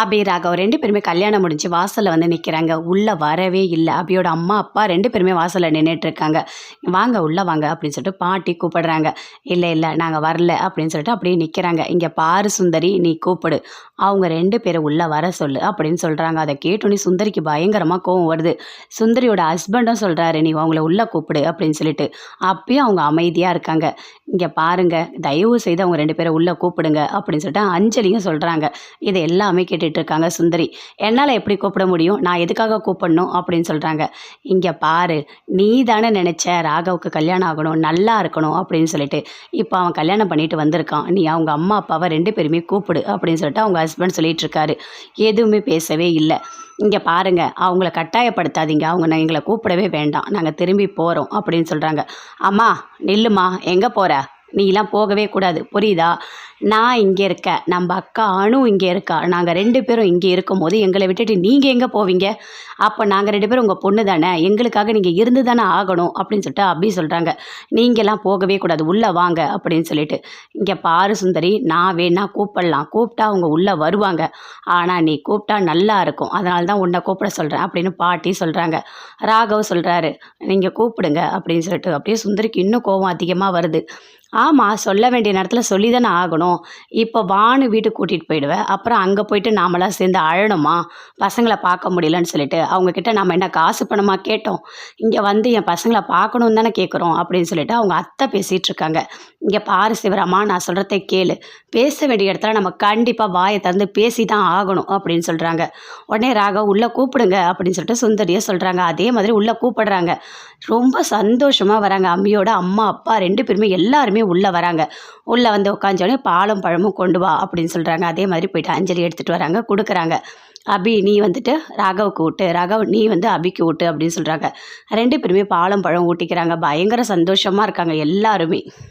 அபி ராகவ் ரெண்டு பேருமே கல்யாணம் முடிஞ்சு வாசலில் வந்து நிற்கிறாங்க உள்ளே வரவே இல்லை. அபியோட அம்மா அப்பா ரெண்டு பேருமே வாசலில் நின்றுட்டு இருக்காங்க. வாங்க உள்ளே வாங்க அப்படின்னு சொல்லிட்டு பாட்டி கூப்பிடுறாங்க. இல்லை இல்லை நாங்கள் வரல அப்படின்னு சொல்லிட்டு அப்படியே நிற்கிறாங்க இங்கே பாரு சுந்தரி நீ கூப்பிடு. அவங்க ரெண்டு பேரை உள்ளே வர சொல்லு அப்படின்னு சொல்கிறாங்க அதை கேட்டோன்னே சுந்தரிக்கு பயங்கரமாக கோவம் வருது. சுந்தரியோட ஹஸ்பண்டும் சொல்கிறாரு நீ அவங்கள உள்ளே கூப்பிடு அப்படின்னு சொல்லிட்டு. அப்பயும் அவங்க அமைதியாக இருக்காங்க. இங்கே பாருங்கள் தயவு செய்து அவங்க ரெண்டு பேரை உள்ளே கூப்பிடுங்க அப்படின்னு சொல்லிட்டு அஞ்சலியும் சொல்கிறாங்க இதை எல்லாமே கேட்டுட்டு இருக்காங்க சுந்தரி. என்னால் எப்படி கூப்பிட முடியும்? நான் எதுக்காக கூப்பிடணும்? அப்படின்னு சொல்கிறாங்க இங்கே பாரு நீ தானே நினச்ச ராகவுக்கு கல்யாணம் ஆகணும் நல்லா இருக்கணும் அப்படின்னு சொல்லிட்டு. இப்போ அவன் கல்யாணம் பண்ணிட்டு வந்திருக்கான். நீ அவங்க அம்மா அப்பாவை ரெண்டு பேருமே கூப்பிடு அப்படின்னு சொல்லிட்டு அவங்க ஹஸ்பண்ட் சொல்லிட்டு இருக்காரு எதுவுமே பேசவே இல்லை. இங்கே பாருங்க அவங்கள கட்டாயப்படுத்தாதீங்க. அவங்க நான் எங்களை கூப்பிடவே வேண்டாம். நாங்கள் திரும்பி போகிறோம் அப்படின்னு சொல்கிறாங்க அம்மா நில்லுமா. எங்கே போகிற நீலாம் போகவே கூடாது. புரியுதா? நான் இங்கே இருக்கேன். நம்ம அக்கா அணு இங்கே இருக்கா? நாங்கள் ரெண்டு பேரும் இங்கே இருக்கும்போது எங்களை விட்டுட்டு நீங்கள் எங்கே போவீங்க? அப்போ நாங்கள் ரெண்டு பேரும் உங்கள் பொண்ணு தானே? எங்களுக்காக நீங்கள் இருந்து தானே ஆகணும்? அப்படின்னு சொல்லிட்டு அப்படி சொல்கிறாங்க நீங்கள்லாம் போகவே கூடாது. உள்ளே வாங்க அப்படின்னு சொல்லிட்டு. இங்கே பாரு சுந்தரி நான் வேணா கூப்பிடலாம். கூப்பிட்டா அவங்க உள்ளே வருவாங்க. ஆனால் நீ கூப்பிட்டா நல்லா இருக்கும். அதனால தான் உன்னை கூப்பிட சொல்கிறேன் அப்படின்னு பாட்டி சொல்கிறாங்க ராகவ் சொல்கிறாரு நீங்கள் கூப்பிடுங்க. அப்படின்னு சொல்லிட்டு அப்படியே சுந்தரிக்கு இன்னும் கோபம் அதிகமாக வருது. ஆமாம் சொல்ல வேண்டிய நேரத்தில் சொல்லி தானே ஆகணும். இப்போ வானு வீட்டுக்கு கூட்டிகிட்டு போயிடுவேன் அப்புறம் அங்கே போயிட்டு நாமெல்லாம் சேர்ந்து அழணுமா? பசங்களை பார்க்க முடியலன்னு சொல்லிட்டு அவங்கக்கிட்ட நம்ம என்ன காசு பணமா கேட்டோம். இங்கே வந்து என் பசங்களை பார்க்கணுன்னு தானே கேட்குறோம் அப்படின்னு சொல்லிட்டு அவங்க அத்தை பேசிகிட்டு இருக்காங்க. இங்கே பாரு சிவராமா நான் சொல்கிறத கேளு. பேச வேண்டிய இடத்துல நம்ம கண்டிப்பாக வாயை திறந்து பேசி தான் ஆகணும் அப்படின்னு சொல்கிறாங்க உடனே ராகவ் உள்ளே கூப்பிடுங்க அப்படின்னு சொல்லிட்டு சுந்தரியை சொல்கிறாங்க அதே மாதிரி உள்ளே கூப்பிடுறாங்க. ரொம்ப சந்தோஷமாக வராங்க. அம்மியோட அம்மா அப்பா ரெண்டு பேருமே எல்லாருமே உள்ளே வராங்க. உள்ளே வந்து உட்காந்தோடனே பாலும் பழமும் கொண்டு வா அப்படின்னு சொல்கிறாங்க அதே மாதிரி போயிட்டு அஞ்சலி எடுத்துகிட்டு வராங்க. கொடுக்குறாங்க. அபி நீ வந்துட்டு ராகவுக்கு விட்டு ராகவ் நீ வந்து அபிக்கு ஊட்டு அப்படின்னு சொல்கிறாங்க ரெண்டு பேருமே பாலம் பழம் ஊட்டிக்கிறாங்க. பயங்கர சந்தோஷமாக இருக்காங்க எல்லாருமே.